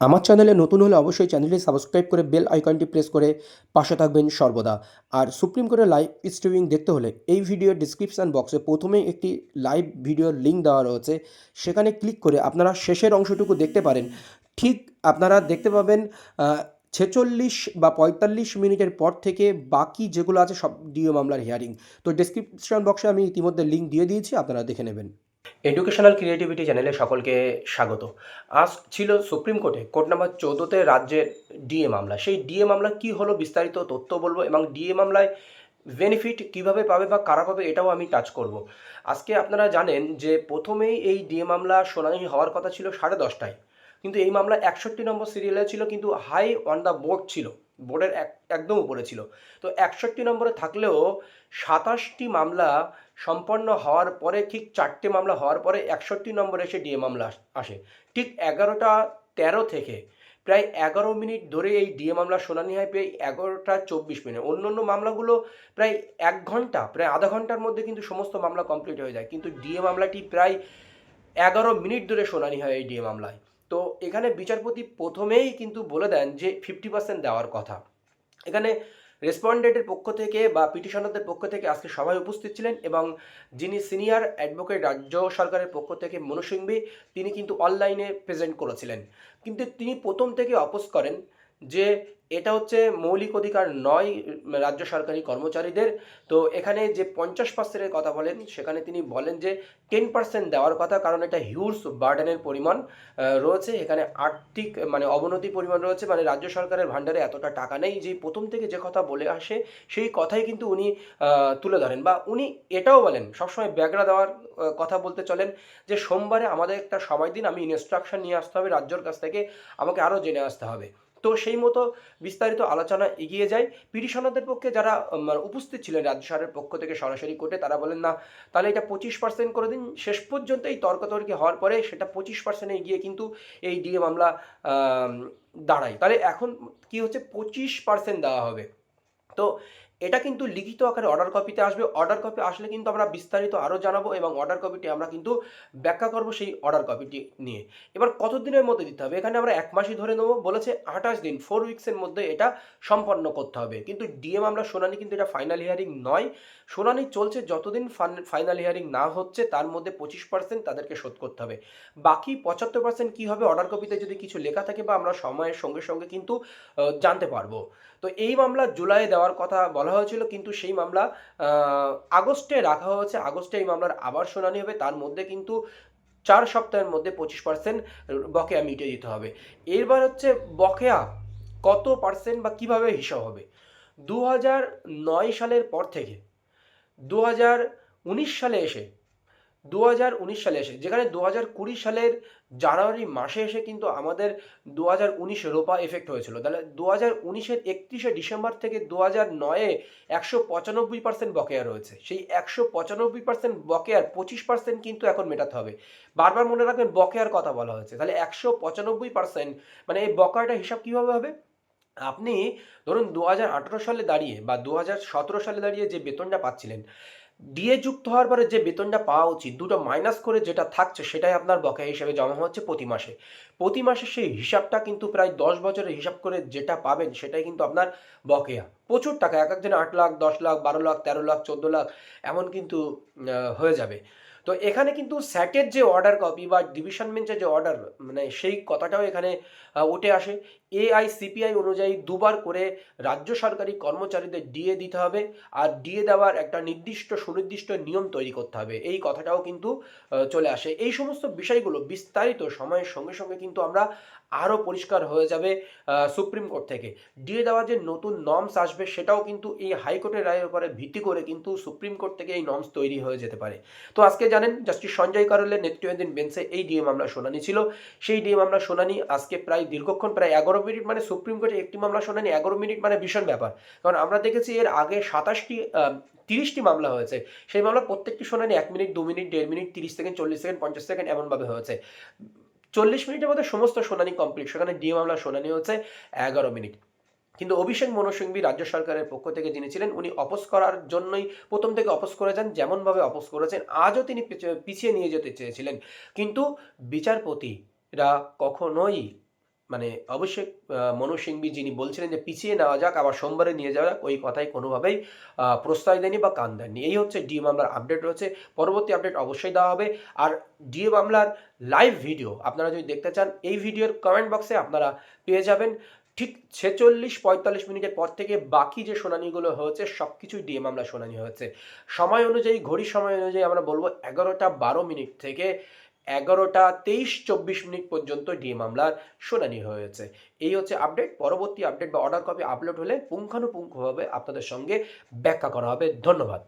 আমার চ্যানেলে নতুন হলে অবশ্যই চ্যানেলটি সাবস্ক্রাইব করে বেল আইকনটি প্রেস করে পাশে থাকবেন সর্বদা। আর সুপ্রিম কোর্টের লাইভ স্ট্রিমিং দেখতে হলে এই ভিডিওর ডিসক্রিপশান বক্সে প্রথমেই একটি লাইভ ভিডিওর লিঙ্ক দেওয়া রয়েছে। সেখানে ক্লিক করে আপনারা শেষের অংশটুকু দেখতে পারেন। ঠিক আপনারা দেখতে পাবেন ছেচল্লিশ বা পঁয়তাল্লিশ মিনিটের পর থেকে বাকি যেগুলো আছে সব ডিও মামলার হিয়ারিং তো ডিসক্রিপশন বক্সে আমি ইতিমধ্যে লিঙ্ক দিয়ে দিয়েছি, আপনারা দেখে নেবেন। এডুকেশনাল ক্রিয়েটিভিটি চ্যানেলে সকলকে স্বাগত। আজ ছিল সুপ্রিম কোর্টে কোর্ট নাম্বার চৌদ্দতে রাজ্যের ডিএ মামলা। সেই ডিএ মামলা কি হলো বিস্তারিত তথ্য বলব এবং ডিএ মামলায় বেনিফিট কীভাবে পাবে বা কারা পাবে এটাও আমি টাচ করব। আজকে আপনারা জানেন যে প্রথমেই এই ডিএ মামলা শুনানি হওয়ার কথা ছিল সাড়ে দশটায়। কিন্তু এই মামলা একষট্টি নম্বর সিরিয়ালে ছিল, কিন্তু হাই অন দ্য বোর্ড ছিল। বোর্ডের এক একদম উপরে ছিল। তো একষট্টি নম্বরে থাকলেও সাতাশটি মামলা সম্পন্ন হওয়ার পরে, ঠিক চারটে মামলা হওয়ার পরে একষট্টি নম্বরে এসে ডিএ মামলা আসে ঠিক এগারোটা তেরো থেকে প্রায় এগারো মিনিট ধরে এই ডিএ মামলা শুনানি হয়, প্রায় এগারোটা চব্বিশ মিনিট। অন্য অন্য মামলাগুলো প্রায় এক ঘণ্টা, প্রায় আধা ঘণ্টার মধ্যে কিন্তু সমস্ত মামলা কমপ্লিট হয়ে যায়। কিন্তু ডিএ মামলাটি প্রায় এগারো মিনিট ধরে শুনানি হয় এই ডিএ মামলায়। তো এখানে বিচারপতি প্রথমেই কিন্তু বলে দেন যে, ফিফটি পার্সেন্ট দেওয়ার কথা। এখানে রেসপন্ডেন্টের পক্ষ থেকে বা পিটিশনারদের পক্ষ থেকে আজকে সভায় উপস্থিত ছিলেন এবং যিনি সিনিয়র অ্যাডভোকেট রাজ্য সরকারের পক্ষ থেকে মনু সিংভি, তিনি কিন্তু অনলাইনে প্রেজেন্ট করেছিলেন। কিন্তু তিনি প্রথম থেকে অপোজ করেন। যে এটা হচ্ছে মৌলিক অধিকার নয় রাজ্য সরকারি কর্মচারীদের। তো এখানে যে পঞ্চাশ পার্সেন্টের কথা বলেন, সেখানে তিনি বলেন যে টেন পার্সেন্ট দেওয়ার কথা, কারণ এটা হিউজ বার্ডেনের পরিমাণ রয়েছে। এখানে আর্থিক মানে অবনতি পরিমাণ রয়েছে। মানে রাজ্য সরকারের ভাণ্ডারে এতটা টাকা নেই যে প্রথম থেকে যে কথা বলে আসে, সেই কথাই কিন্তু উনি তুলে ধরেন। বা উনি এটাও বলেন, সবসময় ব্যাগরা দেওয়ার কথা বলতে চলেন যে সোমবারে আমাদের একটা সময় দিন, আমি ইনস্ট্রাকশন নিয়ে আসতে হবে, রাজ্যর কাছ থেকে আমাকে আরও জেনে আসতে হবে। তো সেই মতো বিস্তারিত আলোচনা এগিয়ে যায়। পিটিশনারদের পক্ষে যারা উপস্থিত ছিলেন রাজ্য সরকারের পক্ষ থেকে সরাসরি কোর্টে, তারা বলেন, না, তাহলে এটা পঁচিশ পার্সেন্ট করে দিন। শেষ পর্যন্ত এই তর্কতর্কি হওয়ার পরে সেটা পঁচিশ পার্সেন্টে গিয়ে কিন্তু এই ডিএ মামলা দাঁড়ায়। তাহলে এখন কি হচ্ছে? পঁচিশ পার্সেন্ট দেওয়া হবে। তো এটা কিন্তু লিখিত আকারে অর্ডার কপিতে আসবে। অর্ডার কপি আসলে কিন্তু আমরা বিস্তারিত আরও জানাব এবং অর্ডার কপিটি আমরা কিন্তু ব্যাখ্যা করব সেই অর্ডার কপিটি নিয়ে। এবার কত দিনের মধ্যে দিতে হবে? এখানে আমরা এক মাসই ধরে নেব। বলেছে আঠাশ দিন ফোর উইক্সের মধ্যে এটা সম্পন্ন করতে হবে। কিন্তু ডিএম আমরা শুনানি কিন্তু এটা ফাইনাল হিয়ারিং নয়। শুনানি চলছে যতদিন ফাইনাল হিয়ারিং না হচ্ছে, তার মধ্যে পঁচিশ পার্সেন্ট তাদেরকে শোধ করতে হবে। বাকি পঁচাত্তর পার্সেন্ট কী হবে? অর্ডার কপিতে যদি কিছু লেখা থাকে বা আমরা সময়ের সঙ্গে সঙ্গে কিন্তু জানতে পারব। তো এই মামলা জুলাইয়ে দেওয়ার কথা বলা হয়েছিল, কিন্তু সেই মামলা আগস্টে রাখা হয়েছে। আগস্টে এই মামলার আবার শুনানি হবে। তার মধ্যে কিন্তু চার সপ্তাহের মধ্যে পঁচিশ পার্সেন্ট বকেয়া মিটিয়ে দিতে হবে। এরবার হচ্ছে বকেয়া কত পার্সেন্ট বা কীভাবে হিসাব হবে? দু নয় সালের পর থেকে দু উনিশ সালে এসে দু হাজার উনিশ সালে এসে, যেখানে দু হাজার কুড়ি সালের জানুয়ারি মাসে এসে কিন্তু আমাদের দু হাজার উনিশ রোপা এফেক্ট হয়েছিল। তাহলে দু হাজার উনিশের একত্রিশে ডিসেম্বর থেকে দু হাজার নয়ে একশো পঁচানব্বই পার্সেন্ট বকেয়া রয়েছে। সেই একশো পঁচানব্বই পার্সেন্ট বকেয়ার পঁচিশ পার্সেন্ট কিন্তু এখন মেটাতে হবে। বারবার মনে রাখবেন বকেয়ার কথা বলা হয়েছে। তাহলে একশো পঁচানব্বই পার্সেন্ট মানে এই বকেয়াটা হিসাব কীভাবে হবে? আপনি ধরুন দু হাজার আঠেরো সালে দাঁড়িয়ে বা দু হাজার সতেরো সালে দাঁড়িয়ে যে বেতনটা পাচ্ছিলেন ডিএ যুক্ত হওয়ার পরে যে বেতনটা পাওয়া উচিত, দুটো মাইনাস করে যেটা থাকছে সেটাই আপনার বকেয়া হিসেবে জমা হচ্ছে প্রতি মাসে। প্রতি মাসে সেই হিসাবটা কিন্তু প্রায় দশ বছরের হিসাব করে যেটা পাবেন সেটাই কিন্তু আপনার বকেয়া। প্রচুর টাকা, এক একদিন আট লাখ, দশ লাখ, বারো লাখ, তেরো লাখ, চোদ্দ লাখ, এমন কিন্তু হয়ে যাবে। তো এখানে কিন্তু স্যাটের যে অর্ডার কপি বা ডিভিশন বেঞ্চের যে অর্ডার মানে সেই কথাটাও এখানে উঠে আসে। এআইসিপিআই অনুযায়ী দুবার করে রাজ্য সরকারি কর্মচারীদের ডিএ দিতে হবে আর ডিএ দেওয়ার একটা নির্দিষ্ট, সুনির্দিষ্ট নিয়ম তৈরি করতে হবে। এই কথাটাও কিন্তু চলে আসে। এই সমস্ত বিষয়গুলো বিস্তারিত সময়ের সঙ্গে সঙ্গে কিন্তু আমরা আরও পরিষ্কার হয়ে যাবে সুপ্রিম কোর্ট থেকে। ডিএ দেওয়ার যে নতুন নর্মস আসবে সেটাও কিন্তু এই হাইকোর্টের রায়ের উপরে ভিত্তি করে কিন্তু সুপ্রিম কোর্ট থেকে এই নর্মস তৈরি হয়ে যেতে পারে। তো আজকে জানেন, জাস্টিস সঞ্জয় কারলের নেতৃত্বাধীন বেঞ্চে এই ডিএ মামলা শুনানি ছিল। সেই ডিএ মামলা শুনানি আজকে প্রায় দীর্ঘক্ষণ, প্রায় এগারো মিনিট মানে সুপ্রিম কোর্টে একটি মামলা শুনানি এগারো মিনিট মানে ভীষণ ব্যাপার। কারণ আমরা দেখেছি এর আগে সাতাশটি তিরিশটি মামলা হয়েছে। সেই মামলা প্রত্যেকটি শুনানি এক মিনিট, দু মিনিট, দেড় মিনিট, তিরিশ সেকেন্ড, চল্লিশ সেকেন্ড, পঞ্চাশ সেকেন্ড এমনভাবে হয়েছে। চল্লিশ মিনিটের মধ্যে সমস্ত শুনানি কমপ্লিট। সেখানে ডিএ মামলা শুনানি হচ্ছে এগারো মিনিট। কিন্তু অভিষেক মনু সিংভি রাজ্য সরকারের পক্ষ থেকে যিনি ছিলেন উনি অপোজ করার জন্যই প্রথম থেকে অপোজ করে যান যেমনভাবে অপোজ করেছেন আজও তিনি পিছ- পিছিয়ে নিয়ে যেতে চেয়েছিলেন। কিন্তু বিচারপতিরা কখনোই মানে আহ, সিংবি যিনি বলছিলেন যে পিছিয়ে নেওয়া যাক আবার সোমবারে নিয়ে যাওয়া যাক ওই কথাই কোনোভাবেই প্রশ্রয় দেয়নি বা কান দেননি। এই হচ্ছে ডিএ মামলার আপডেট রয়েছে। পরবর্তী আপডেট অবশ্যই দেওয়া হবে। আর ডিএ মামলার লাইভ ভিডিও আপনারা যদি দেখতে চান এই ভিডিওর কমেন্ট বক্সে আপনারা পেয়ে যাবেন। ঠিক ছেচল্লিশ, পঁয়তাল্লিশ মিনিটের পর থেকে বাকি যে শুনানিগুলো হয়েছে সব কিছুই ডিএ মামলা শুনানি হয়েছে। সময় অনুযায়ী ঘড়ির সময় অনুযায়ী আমরা বলব এগারোটা বারো মিনিট থেকে এগারোটা তেইশ, চব্বিশ মিনিট পর্যন্ত ডিএ মামলার শুনানি হয়েছে। এই হচ্ছে আপডেট। পরবর্তী আপডেট বা অর্ডার কপি আপলোড হলে পুঙ্খানুপুঙ্খভাবে আপনাদের সঙ্গে ব্যাখ্যা করা হবে। ধন্যবাদ।